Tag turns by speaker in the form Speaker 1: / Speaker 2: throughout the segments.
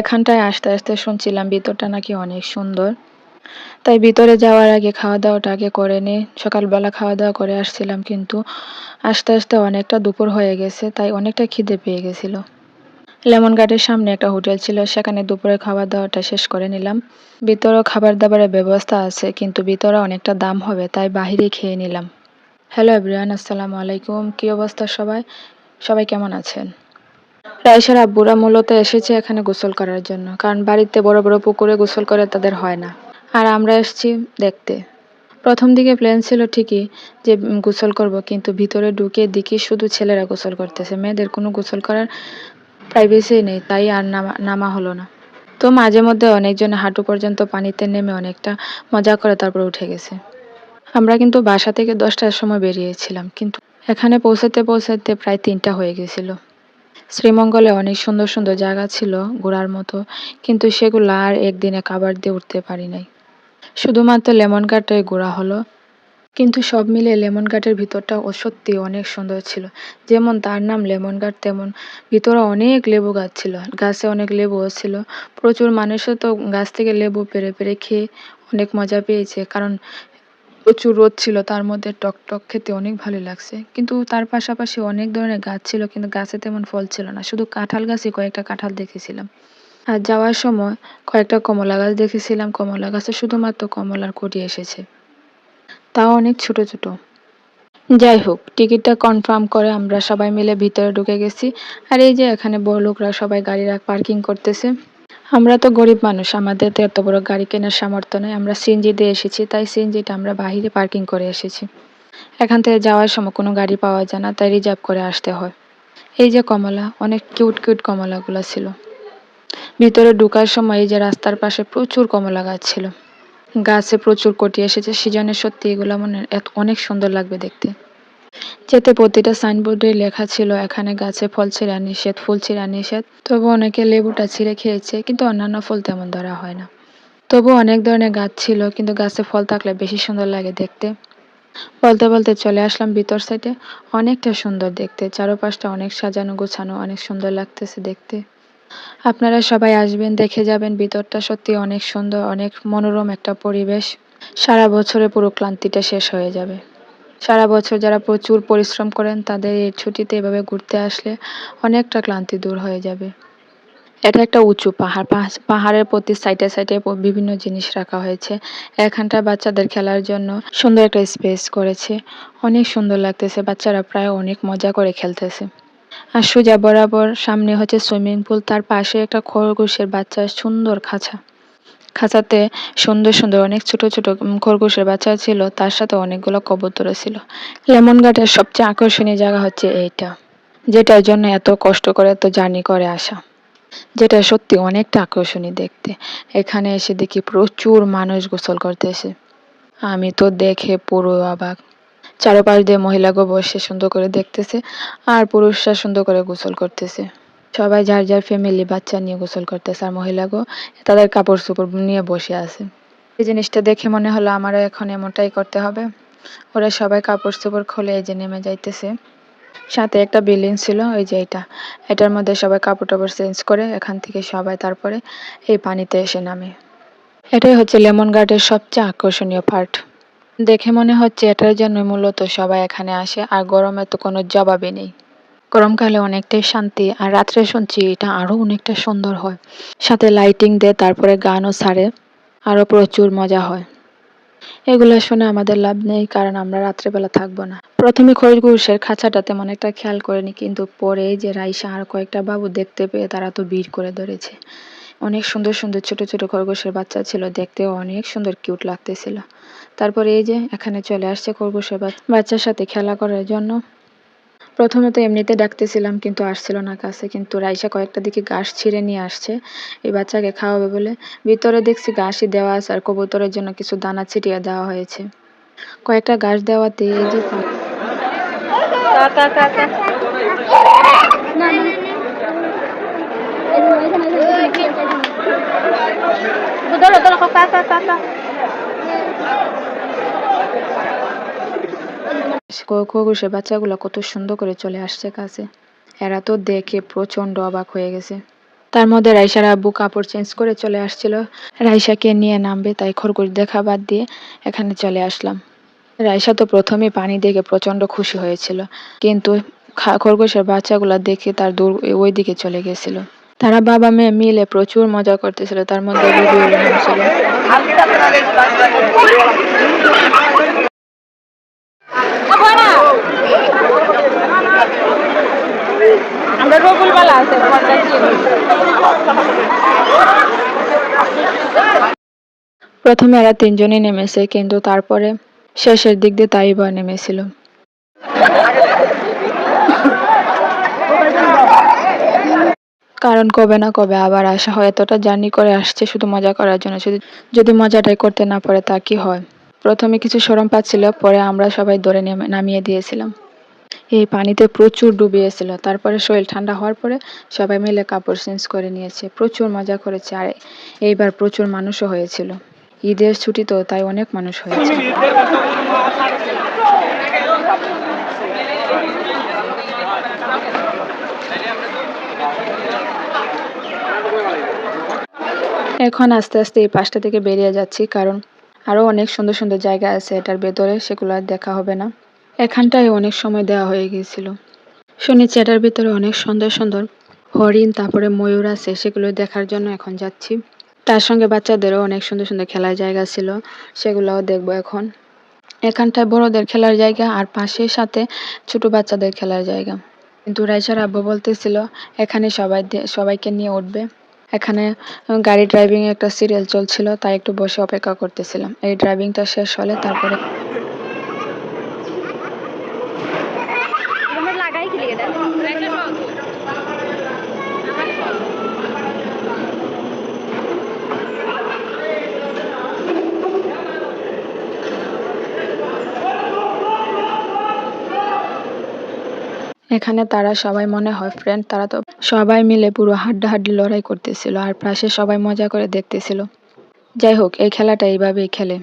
Speaker 1: এখানটায় আসতে আসতে শুনছিলাম ভিতরটা নাকি অনেক সুন্দর। তাই ভিতরে যাওয়ার আগে খাওয়া দাওয়াটা আগে করে নিই সকালবেলা খাওয়া দাওয়া করে আসছিলাম কিন্তু আস্তে আস্তে অনেকটা দুপুর হয়ে গেছে, তাই অনেকটা খিদে পেয়ে গেছিল। লেমন গার্ডের সামনে একটা হোটেল ছিল, সেখানে দুপুরে খাওয়া দাওয়াটা শেষ করে নিলাম। ভিতরেও খাবার দাবারের ব্যবস্থা আছে, কিন্তু ভিতরে অনেকটা দাম হবে, তাই বাহিরে খেয়ে নিলাম। হ্যালো এভরিওয়ান, আসসালামু আলাইকুম। কী অবস্থা সবাই? সবাই কেমন আছেন? রাইসার আব্বুরা মূলত এসেছে এখানে গোসল করার জন্য, কারণ বাড়িতে বড় বড় পুকুরে গোসল করে তাদের হয় না। আর আমরা এসেছি দেখতে। প্রথম দিকে প্ল্যান ছিল ঠিকই যে গোসল করব, কিন্তু ভিতরে ঢুকে দেখি শুধু ছেলেরা গোসল করতেছে, মেয়েদের কোনো গোসল করার প্রাইভেসি নেই, তাই আর নামা নামা হলো না। তো মাঝে মধ্যে অনেকজন হাঁটু পর্যন্ত পানিতে নেমে অনেকটা মজা করে তারপর উঠে গেছে। আমরা কিন্তু বাসা থেকে দশটার সময় বেরিয়েছিলাম, কিন্তু এখানে পৌঁছাতে পৌঁছাতে প্রায় তিনটা হয়ে গেছিল। শ্রীমঙ্গলে অনেক সুন্দর সুন্দর জায়গা ছিল ঘোরার মতো, কিন্তু সেগুলো আর একদিনে কাবার দিয়ে উঠতে পারি নাই। শুধুমাত্র লেমন কার্ডটাই ঘোরা হলো। কিন্তু সব মিলে লেমন গার্ডের ভিতরটা সত্যি অনেক সুন্দর ছিল। যেমন তার নাম লেমন গার্ড, তেমন ভিতরে অনেক লেবু গাছ ছিল। গাছে অনেক লেবুও ছিল। প্রচুর মানুষও তো গাছ থেকে লেবু পেরে পেরে খেয়ে অনেক মজা পেয়েছে। কারণ প্রচুর রোদ ছিল, তার মধ্যে টক টক খেতে অনেক ভালো লাগছে। কিন্তু তার পাশাপাশি অনেক ধরনের গাছ ছিল, কিন্তু গাছে তেমন ফল ছিল না। শুধু কাঁঠাল গাছই কয়েকটা কাঁঠাল দেখেছিলাম। আর যাওয়ার সময় কয়েকটা কমলা গাছ দেখেছিলাম। কমলা গাছে শুধুমাত্র কমলার কটি এসেছে। তাও অনেক ছোট ছোট। যাই হোক, টিকিটটা কনফার্ম করে আমরা সবাই মিলে ভিতরে ঢুকে গেছি। আর এই যে এখানে বড় লোকরা সবাই গাড়ি পার্কিং করতেছে। আমরা তো গরিব মানুষ, আমাদের তো এত বড় গাড়ি কেনার সামর্থ্য নেই। আমরা সিএনজি দিয়ে এসেছি, তাই সিএনজিটা আমরা বাহিরে পার্কিং করে এসেছি। এখান থেকে যাওয়ার সময় কোনো গাড়ি পাওয়া যায় না, তাই রিজার্ভ করে আসতে হয়। এই যে কমলা, অনেক কিউট কিউট কমলাগুলো ছিল। ভিতরে ঢুকার সময় এই যে রাস্তার পাশে প্রচুর কমলা গাছ ছিল। গাছে প্রচুর কটি এসেছে সিজনে সত্যি এগুলো মনে অনেক সুন্দর লাগবে দেখতে। যেতে প্রতিটা সাইনবোর্ডে লেখা ছিল, এখানে গাছে ফল ছিঁড়া নিষেধ, ফুল ছিঁড়া নিষেধ। তবু অনেকে লেবুটা ছিঁড়ে খেয়েছে, কিন্তু অন্যান্য ফল তেমন ধরা হয় না। তবু অনেক ধরনের গাছ ছিল, কিন্তু গাছে ফল থাকলে বেশি সুন্দর লাগে দেখতে। বলতে বলতে চলে আসলাম ভিতর সাইডে। অনেকটা সুন্দর দেখতে, চারোপাশটা অনেক সাজানো গোছানো, অনেক সুন্দর লাগতেছে দেখতে। আপনারা সবাই আসবেন, দেখে যাবেন, ভিতরটা সত্যি অনেক সুন্দর, অনেক মনোরম একটা পরিবেশ। সারা বছরে পুরো ক্লান্তিটা শেষ হয়ে যাবে। সারা বছর যারা প্রচুর পরিশ্রম করেন, তাদের এই ছুটিতে এভাবে ঘুরতে আসলে অনেকটা ক্লান্তি দূর হয়ে যাবে। এটা একটা উঁচু পাহাড়। পাহাড়ের প্রতি সাইডে সাইডে বিভিন্ন জিনিস রাখা হয়েছে। এখানটা বাচ্চাদের খেলার জন্য সুন্দর একটা স্পেস করেছে। অনেক সুন্দর লাগতেছে। বাচ্চারা প্রায় অনেক মজা করে খেলতেছে। আর সোজা বরাবর সামনে হচ্ছে সুইমিং পুল। তার পাশে একটা খরগোশের বাচ্চার সুন্দর খাঁচা। খাঁচাতে সুন্দর সুন্দর অনেক ছোট ছোট খরগোশের বাচ্চা ছিল, তার সাথে অনেকগুলো কবুতরও ছিল। লেমন ঘাটের সবচেয়ে আকর্ষণীয় জায়গা হচ্ছে এইটা, যেটার জন্য এত কষ্ট করে, এত জার্নি করে আসা। যেটা সত্যি অনেকটা আকর্ষণীয় দেখতে। এখানে এসে দেখি প্রচুর মানুষ গোসল করতেছে। আমি তো দেখে পুরো অবাক। চারপাশ দিয়ে মহিলাগো বসে সুন্দর করে দেখতেছে, আর পুরুষরা সুন্দর করে গোসল করতেছে। সবাই যার যার ফ্যামিলি বাচ্চা নিয়ে গোসল করতেছে আর মহিলাগো, তাদের কাপড় চোপড় নিয়ে বসে আছে। এই জিনিসটা দেখে মনে হলো আমারও এখন এমনটাই করতে হবে। ওরা সবাই কাপড় চোপড় খুলে এই যে নেমে যাইতেছে। সাথে একটা বিল্ডিং ছিল, ওই যে এটা। এটার মধ্যে সবাই কাপড় টাপড় চেঞ্জ করে এখান থেকে সবাই তারপরে এই পানিতে এসে নামে। এটাই হচ্ছে লেমন গার্ডের সবচেয়ে আকর্ষণীয় পার্ট। দেখে মনে হচ্ছে এটার জন্য মূলত সবাই এখানে আসে, আর গরমে তো কোনো জবাবই নেই। গরমকালে অনেকটাই শান্তি, আর রাত্রে শুনছি এটা আরও অনেকটা সুন্দর হয়। সাথে লাইটিং দেয় তারপরে গানও ছাড়ে আরও প্রচুর মজা হয়। এগুলো শুনে আমাদের লাভ নেই, কারণ আমরা রাত্রেবেলা থাকব না। প্রথমে খরগোশের খাঁচাটা তেমন একটা খেয়াল করেনি, কিন্তু পরে যে রাইসা আর কয়েকটা বাবু দেখতে পেয়ে তারা তো ভিড় করে ধরেছে। অনেক সুন্দর সুন্দর ছোট ছোট খরগোশের বাচ্চা ছিল, দেখতেও অনেক সুন্দর কিউট লাগতেছিল। তারপরে এই যে এখানে চলে আসছে খরগোশের বাচ্চার সাথে খেলা করার জন্য প্রথমে তো এমনিতে ডাকতেছিলাম কিন্তু আসছিল না কাছে। কিন্তু রাইসা কয়েকটা দিকে ঘাস ছিঁড়ে নিয়ে আসছে। এই বাচ্চাকে খাওয়াবে বলে ভিতরে দেখছি ঘাসই দেওয়া আছে আর কবুতরের জন্য কিছু দানা ছিটিয়ে দেওয়া হয়েছে। কয়েকটা ঘাস দেওয়াতে এই যে খরগোশের বাচ্চাগুলো কত সুন্দর করে চলে আসছে কাছে। এরা তো দেখে প্রচণ্ড অবাক হয়ে গেছে। তার মধ্যে রাইসার আব্বু কাপড় চেঞ্জ করে চলে আসছিল। রাইসাকে নিয়ে নামবে, তাই খরগোশ দেখা বাদ দিয়ে এখানে চলে আসলাম। রাইসা তো প্রথমে পানি দেখে প্রচণ্ড খুশি হয়েছিল, কিন্তু খরগোশের বাচ্চাগুলা দেখে তার দূর ওই দিকে চলে গেছিল। তারা বাবা মেয়ে মিলে প্রচুর মজা করতেছিল, তার মধ্যে রবিউল নামছিল
Speaker 2: আমরা রকুল বালা আছে তোমার কাছে
Speaker 1: প্রথমে এরা তিনজনই নেমেছে, কিন্তু তারপরে শেষের দিক দিয়ে তাই তাইবা নেমেছিল। কারণ কবে না কবে আবার আসা হয়, এতটা জার্নি করে আসছে শুধু মজা করার জন্য। শুধু যদি মজাটাই করতে না পারে, তা কি হয়? প্রথমে কিছু সরম পাচ্ছিল, পরে আমরা সবাই নেমে- নামিয়ে দিয়েছিলাম। এই পানিতে প্রচুর ডুবিয়েছিল। তারপরে শরীর ঠান্ডা হওয়ার পরে সবাই মিলে কাপড় চেঞ্জ করে নিয়েছে। প্রচুর মজা করেছে, আর এইবার প্রচুর মানুষও হয়েছিল। ঈদের ছুটি তো, তাই অনেক মানুষ হয়েছে। এখন আস্তে আস্তে এই পাশটা থেকে বেরিয়ে যাচ্ছি, কারণ আরও অনেক সুন্দর সুন্দর জায়গা আছে এটার ভেতরে, সেগুলো আর দেখা হবে না। এখানটায় অনেক সময় দেওয়া হয়ে গিয়েছিল। শুনেছি এটার ভিতরে অনেক সুন্দর সুন্দর হরিণ, তারপরে ময়ূর আছে, সেগুলো দেখার জন্য এখন যাচ্ছি। তার সঙ্গে বাচ্চাদেরও অনেক সুন্দর সুন্দর খেলার জায়গা ছিল, সেগুলোও দেখব এখন। এখানটায় বড়দের খেলার জায়গা আর পাশে সাথে ছোট বাচ্চাদের খেলার জায়গা। কিন্তু রাইসার আব্বু বলতেছিল, এখানে সবাই সবাইকে নিয়ে উঠবে। এখানে গাড়ি ড্রাইভিং একটা সিরিয়াল চলছিল, তাই একটু বসে অপেক্ষা করতেছিলাম। এই ড্রাইভিংটা শেষ হলে তারপরে
Speaker 2: আমরা লাগাই কি লেগে দেখো
Speaker 1: এখানে তারা সবাই মনে হয় ফ্রেন্ড তারা তো সবাই মিলে পুরো হাড্ডাহাড্ডি লড়াই করতেছিল আর পাশে সবাই মজা করে দেখতেছিল যাই হোক এই খেলাটা এইভাবেই খেলে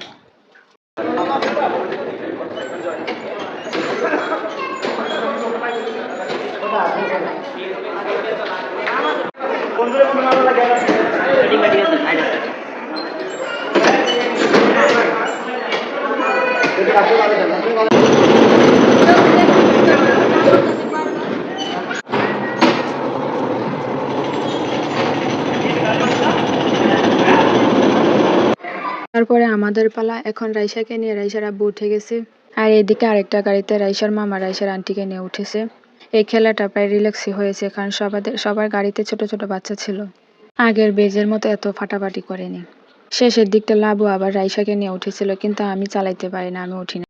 Speaker 1: তারপরে আমাদের পালা, এখন রাইসাকে নিয়ে রাইসার আব্বু উঠে গেছে। আর এদিকে আরেকটা গাড়িতে রাইসার মামা রাইসার আন্টিকে নিয়ে উঠেছে। এই খেলাটা প্রায় রিল্যাক্সই হয়েছে, কারণ সবাদের সবার গাড়িতে ছোট ছোট বাচ্চা ছিল। আগের বেজের মতো এত ফাটাফাটি করেনি। শেষের দিকটা লাভও আবার রাইসাকে নিয়ে উঠেছিল, কিন্তু আমি চালাইতে পারি না, আমি উঠি না।